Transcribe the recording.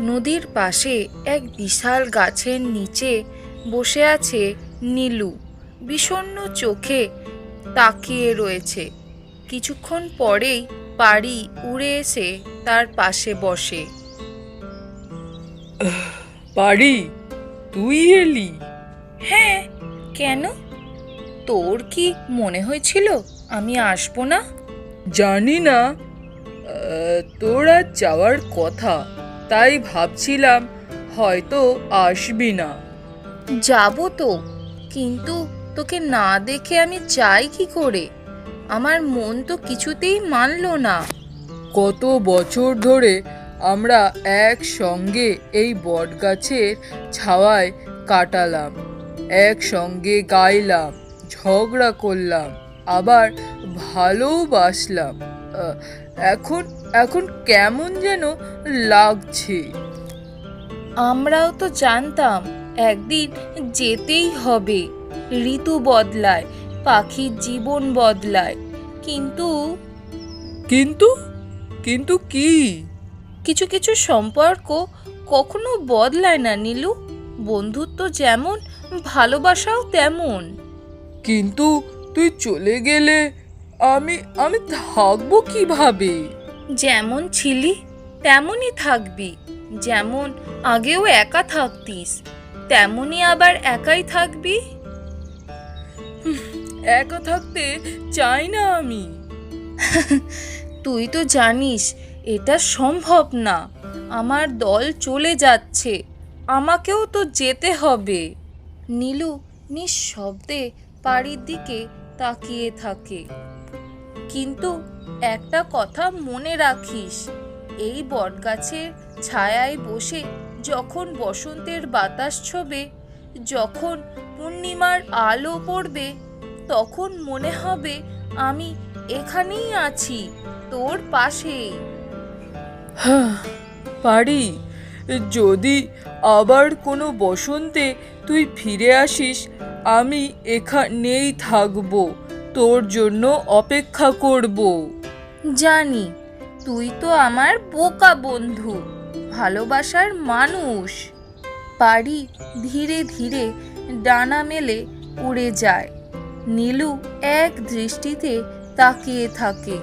নদীর পাশে এক বিশাল গাছের নিচে বসে আছে নীলু। বিষণ্ণ চোখে তাকিয়ে রয়েছে। কিছুক্ষণ পরেই পাড়ি উড়ে এসে তার পাশে বসে। পারি তুই এলি? হ্যাঁ কেন? তোর কি মনে হয়েছিল আমি আসব না? জানি না। তোর যাওয়ার কথা। তাই ভাবছিলাম হয়তো আসবি না। যাব তো কিন্তু তোকে না দেখে আমি চাই কি করে? আমার মন তো কিছুতেই মানলো না। কত বছর ধরে আমরা একসঙ্গে এই বটগাছের ছাওয়ায় কাটালাম একসঙ্গে গাইলাম ঝগড়া করলাম আবার ভালোবাসলাম এখন এখন কেমন যেন লাগছে। আমরাও তো জানতাম একদিন যেতেই হবে। ঋতু বদলায় পাখির জীবন বদলায়। কিন্তু কিন্তু? কিন্তু কি? কিছু কিছু সম্পর্ক কখনো বদলায় না নীলু। বন্ধুত্ব যেমন ভালোবাসাও তেমন। কিন্তু তুই চলে গেলে আমি আমি থাকব কীভাবে? যেমন ছিলি তেমনই থাকবি। যেমন আগেও একা থাকতিস তেমনই আবার একাই থাকবি। একা থাকতে চাই না আমি। তুই তো জানিস এটা সম্ভব না। আমার দল চলে যাচ্ছে আমাকেও তো যেতে হবে। নীলু নিঃশব্দে বাড়ির দিকে তাকিয়ে থাকে। কিন্তু একটা কথা মনে রাখিস, এই বটগাছের ছায়ায় বসে যখন বসন্তের বাতাস ছোবে, যখন পূর্ণিমার আলো পড়বে, তখন মনে হবে আমি এখানেই আছি, তোর পাশেই পারি। যদি আবার কোনো বসন্তে তুই ফিরে আসিস, আমি এখানেই থাকব। তোর জন্য অপেক্ষা করব। জানি, তুই তো আমার পোকা বন্ধু, ভালোবাসার মানুষ। পারি ধীরে ধীরে ডানা মেলে উড়ে যায়। নীলু এক দৃষ্টিতে তাকিয়ে থাকে।